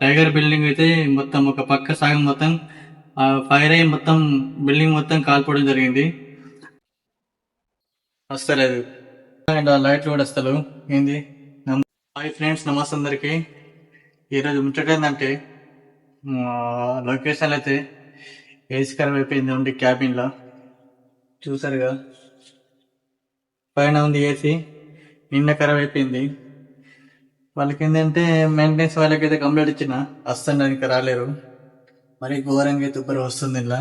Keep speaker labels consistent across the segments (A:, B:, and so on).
A: Tiger building అయితే మొత్తం ఒక పక్క సగం మొత్తం ఫైర్ అయ్యి మొత్తం బిల్డింగ్ మొత్తం కాల్పోవడం జరిగింది. వస్తలేదు అండ్ ఆ లైట్లు కూడా వస్తలు ఏంది? హాయ్ ఫ్రెండ్స్ నమస్తే అందరికి. ఈరోజు ముచ్చట ఏంటంటే లొకేషన్ అయితే ఏసీ ఖరాబ్ అయిపోయింది ఉండి క్యాబిన్లో. చూసారుగా? పైన ఉంది ఏసీ నిన్న ఖరాబ్ అయిపోయింది. వాళ్ళకి ఏంటంటే మెయింటెనెన్స్ వాళ్ళకి అయితే కంప్లీట్ ఇచ్చిన. వస్తుంది ఇంకా రాలేరు. మరి ఘోరంగా అయితే ఉబ్బరి వస్తుంది ఇలా.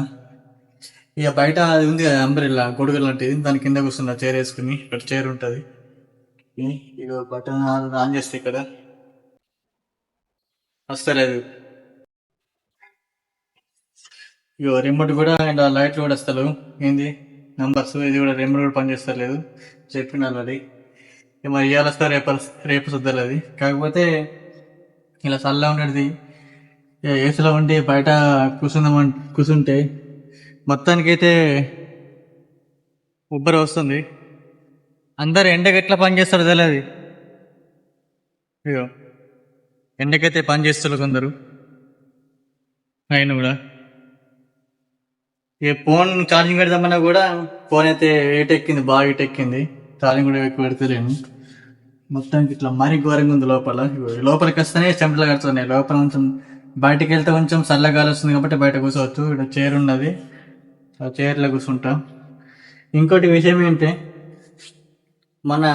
A: ఇక బయట అది ఉంది కదా అంబ్రెల్లా గొడుగు లాంటిది. దాని కింద కూర్చున్నా చైర్ వేసుకుని. ఇక్కడ చైర్ ఉంటుంది. ఇక బటన్ ఆన్ చేస్తే ఇక్కడ. వస్తలేదు. ఇగో రిమోట్ కూడా అండ్ లైట్లు కూడా వస్తలేవు. ఏంది? నంబర్స్ ఇది కూడా రిమోట్ కూడా పనిచేస్తలేదు. చెప్పిన ఆల్రెడీ మరి ఇవాళ వస్తా రేపు రేపు సుద్దలేదు అది. కాకపోతే ఇలా చల్లగా ఉండేది ఏసులో ఉండి బయట కూర్చుందామని కూర్చుంటే మొత్తానికైతే ఉబ్బరి వస్తుంది. అందరు ఎండకి ఎట్లా పనిచేస్తారు తెలియదు అయ్యో ఎండకైతే పని చేస్తారు కొందరు. ఆయన కూడా. ఇక ఫోన్ ఛార్జింగ్ పెడదామన్నా కూడా ఫోన్ అయితే ఏట్ ఎక్కింది బాగా ఏట్ ఎక్కింది ఛార్జింగ్ కూడా ఎక్కువ పెడతలేను మొత్తానికి ఇట్లా మరీ ఘోరంగా ఉంది లోపల. లోపలికి వస్తేనే చెమటలు కడుతున్నాయి. లోపల కొంచెం బయటికి వెళ్తే కొంచెం చల్లగాలి వస్తుంది కాబట్టి బయట కూర్చోవచ్చు. ఇక్కడ చైర్ ఉన్నది. ఆ చైర్లో కూర్చుంటాం. ఇంకోటి విషయం ఏంటి? మన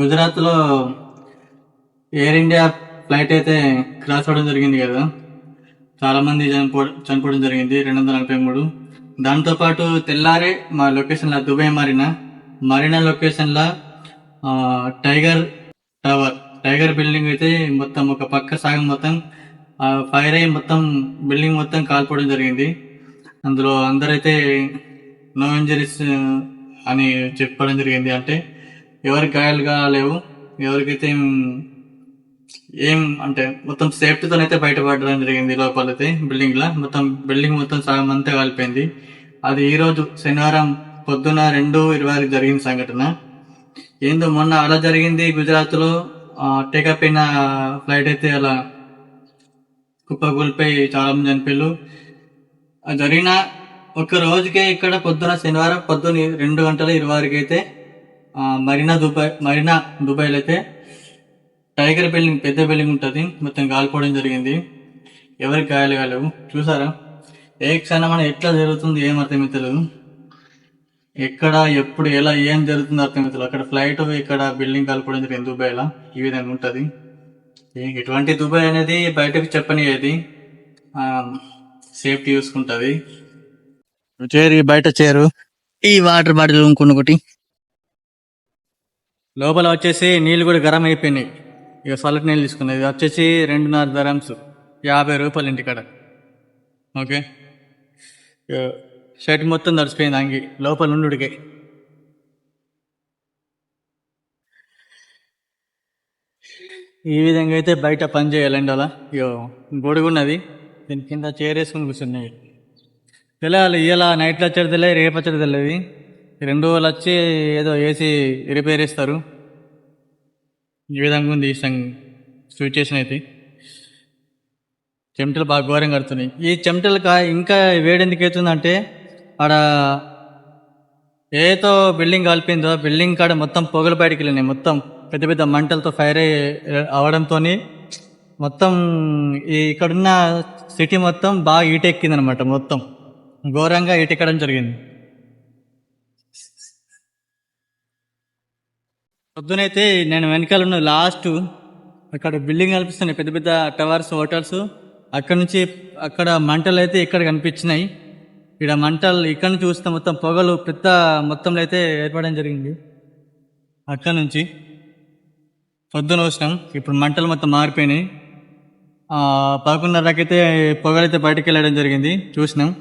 A: గుజరాత్లో ఎయిర్ ఇండియా ఫ్లైట్ అయితే క్రాస్ అవ్వడం జరిగింది కదా. చాలామంది చనిపో చనిపోవడం జరిగింది. రెండు వందల నలభై మూడు. దాంతోపాటు తెల్లారే మా లొకేషన్లో దుబాయ్ మారిన మరీనా లొకేషన్లో టైగర్ టవర్. టైగర్ బిల్డింగ్ అయితే మొత్తం ఒక పక్క సగం మొత్తం ఫైర్ అయ్యి మొత్తం బిల్డింగ్ మొత్తం కాల్పోవడం జరిగింది. అందులో అందరైతే నో ఇంజరీస్ అని చెప్పడం జరిగింది. అంటే ఎవరి గాయాలు కాలేవు ఎవరికైతే ఏం అంటే మొత్తం సేఫ్టీతో అయితే బయటపడడం జరిగింది లోపలైతే బిల్డింగ్లో మొత్తం బిల్డింగ్ మొత్తం సగం అంతా కాలిపోయింది. అది ఈరోజు శనివారం పొద్దున రెండు ఇరవై ఆరుకి జరిగిన సంఘటన. ఏందో మొన్న అలా జరిగింది గుజరాత్లో టేకప్ అయిన ఫ్లైట్ అయితే అలా కుప్పకూలిపోయి చాలా మంది చనిపోయారు అది జరిగిన ఒక రోజుకే ఇక్కడ పొద్దున శనివారం పొద్దున రెండు గంటల ఇరవై ఆరుకి అయితే మరీనా దుబాయ్ మరీనా దుబాయ్లో అయితే టైగర్ బిల్డింగ్ పెద్ద బిల్డింగ్ ఉంటుంది. మొత్తం కాలిపోవడం జరిగింది. ఎవరికి గాయాలు కాలేవు. చూసారా? ఏ క్షణం అని ఎట్లా జరుగుతుంది ఏం తెలియదు ఎక్కడ ఎప్పుడు ఎలా ఏం జరుగుతుందో అవుతుంది అక్కడ ఫ్లైట్ ఇక్కడ బిల్డింగ్ కాలిపోవడం జరిగింది దుబాయ్లో ఈ విధంగా ఉంటుంది. ఇటువంటి దుబాయ్ అనేది బయటకు చెప్పనిది సేఫ్టీ చూసుకుంటుంది చేరు బయట చేరు. ఈ వాటర్ బాటిల్ ఇంకొన్ని ఒకటి. లోపల వచ్చేసి నీళ్ళు కూడా గరం అయిపోయినాయి. ఇక చల్లటి నీళ్ళు తీసుకున్నది ఇది వచ్చేసి రెండున్నర ధరమ్స్. యాభై రూపాయలు ఇంటికాడ. ఓకే. షర్ట్ మొత్తం తడిసిపోయింది అంగి. లోపల నుండికే ఈ విధంగా అయితే బయట పని చేయాలండి అలా. ఇయో గొడుగున్నది. దీని కింద చైర్ వేసుకుని కూర్చున్నాయి తెలియాలి ఇలా నైట్లో వచ్చేది తెలియదు రేపు వచ్చేది తెలియదు రెండు రోజులు వచ్చి ఏదో ఏసీ రిపేర్ చేస్తారు ఈ విధంగా ఉంది ఈ సం సిచ్యువేషన్ అయితే. చెమటలు బాగా ఘోరంగా కడుతున్నాయి. ఈ చెమటలు కా ఇంకా వేడి ఎందుకు అవుతుందంటే ఆడ ఏదో బిల్డింగ్ కాలిపోయిందో బిల్డింగ్ కాడ మొత్తం పొగలు బయటికి వెళ్ళినాయి. మొత్తం పెద్ద పెద్ద మంటలతో ఫైర్ అవడంతో మొత్తం ఈ ఇక్కడున్న సిటీ మొత్తం బాగా ఈటెక్కింది అనమాట మొత్తం. ఘోరంగా ఈటెక్కడం జరిగింది. పొద్దునైతే నేను వెనకాల ఉన్న లాస్ట్ అక్కడ బిల్డింగ్ కనిపిస్తున్నాయి పెద్ద పెద్ద టవర్స్ హోటల్స్. అక్కడ నుంచి అక్కడ మంటలు అయితే ఇక్కడ కనిపించినాయి. ఇక్కడ మంటలు ఇక్కడ నుంచి చూస్తే మొత్తం పొగలు పెద్ద మొత్తంలో అయితే ఏర్పడడం జరిగింది. అక్కడ నుంచి పొద్దున వచ్చినాం. ఇప్పుడు మంటలు మొత్తం మారిపోయినాయి. ఆ, పదకొండున్నరకైతే పొగలైతే బయటకు వెళ్ళడం జరిగింది. చూసినాం.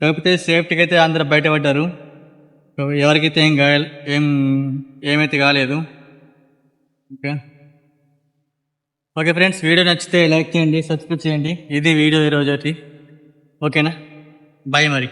A: కాకపోతే సేఫ్టీకి అయితే అందరూ బయటపడ్డారు. ఎవరికైతే ఏం గాయాలు ఏం ఏమైతే కాలేదు. ఓకే. ఓకే ఫ్రెండ్స్ వీడియో నచ్చితే లైక్ చేయండి సబ్స్క్రైబ్ చేయండి. ఇది వీడియో ఈరోజు ఓకేనా? బాయ్ మరి